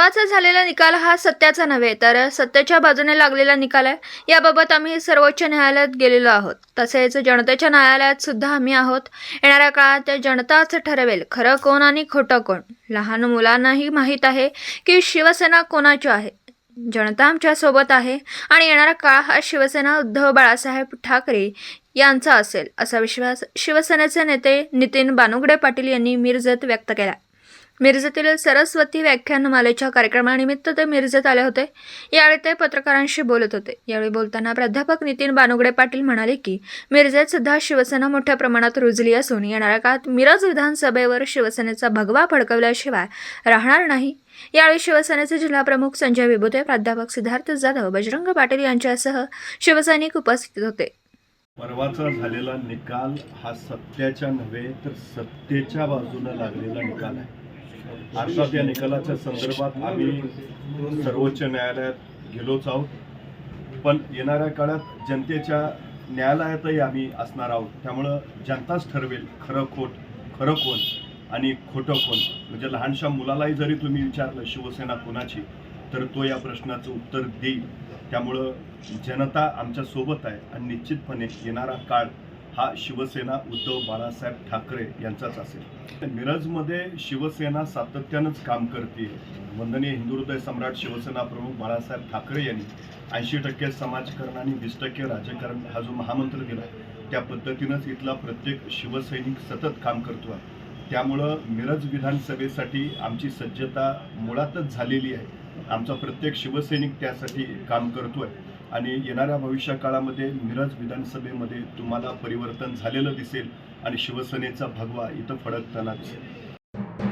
परवाचा झालेला निकाल हा सत्याचा नव्हे तर सत्याच्या बाजूने लागलेला निकाल आहे याबाबत आम्ही सर्वोच्च न्यायालयात गेलेलो आहोत. तसेच जनतेच्या न्यायालयात सुद्धा आम्ही आहोत. येणाऱ्या काळात जनताच ठरवेल खरं कोण आणि खोटं कोण. लहान मुलांनाही माहीत आहे की शिवसेना कोणाची आहे? जनता आमच्यासोबत आहे आणि येणारा काळ हा शिवसेना उद्धव बाळासाहेब ठाकरे यांचा असेल असा विश्वास शिवसेनेचे नेते नितीन बानुगडे पाटील यांनी मिरजत व्यक्त केला. मिरजेतील सरस्वती व्याख्यानमालेच्या कार्यक्रमानिमित्त ते मिरजेत आले होते. यावेळी ते पत्रकारांशी बोलत होते. यावेळी बोलताना प्राध्यापक नितीन बानुगडे पाटील म्हणाले की मिरजेत सुद्धा शिवसेना मोठ्या प्रमाणात रुजली असून येणाऱ्या काळात मिरज विधानसभेवर शिवसेनेचा भगवा फडकवल्याशिवाय राहणार नाही. यावेळी शिवसेनेचे जिल्हाप्रमुख संजय विभुते प्राध्यापक सिद्धार्थ जाधव बजरंग पाटील यांच्यासह शिवसैनिक उपस्थित होते. परवाचा झालेला निकाल हा सत्याच्या नव्हे तर सत्तेच्या बाजूने लागलेला निकाल आहे. अर्थात या निकालाच्या संदर्भात आम्ही सर्वोच्च न्यायालयात गेलोच आहोत. पण येणाऱ्या काळात जनतेच्या न्यायालयातही आम्ही असणार आहोत. त्यामुळं जनताच ठरवेल खरं खोट खरं कोण आणि खोटं कोण म्हणजे लहानशा मुलालाही जरी तुम्ही विचारलं शिवसेना कोणाची तर तो या प्रश्नाचं उत्तर देईल. त्यामुळं जनता आमच्यासोबत आहे आणि निश्चितपणे येणारा काळ हा शिवसेना उद्धव बाळासाहेब ठाकरे यांचाच असेल. मिरजमध्ये शिवसेना सातत्यानंच काम करते. वंदनीय हिंदू हृदय सम्राट शिवसेना प्रमुख बाळासाहेब ठाकरे यांनी ऐंशी टक्के समाजकरण आणि वीस टक्के राजकारण हा जो महामंत्र दिला त्या पद्धतीनंच इथला प्रत्येक शिवसैनिक सतत काम करतो आहे. त्यामुळं मिरज विधानसभेसाठी आमची सज्जता मुळातच झालेली आहे. आमचा प्रत्येक शिवसैनिक त्यासाठी काम करतो आहे आणि येणाऱ्या भविष्य काळामध्ये मिरज विधानसभेमध्ये तुम्हाला परिवर्तन झालेलं दिसेल आणि शिवसेनेचा भगवा इथं फडकताना दिसेल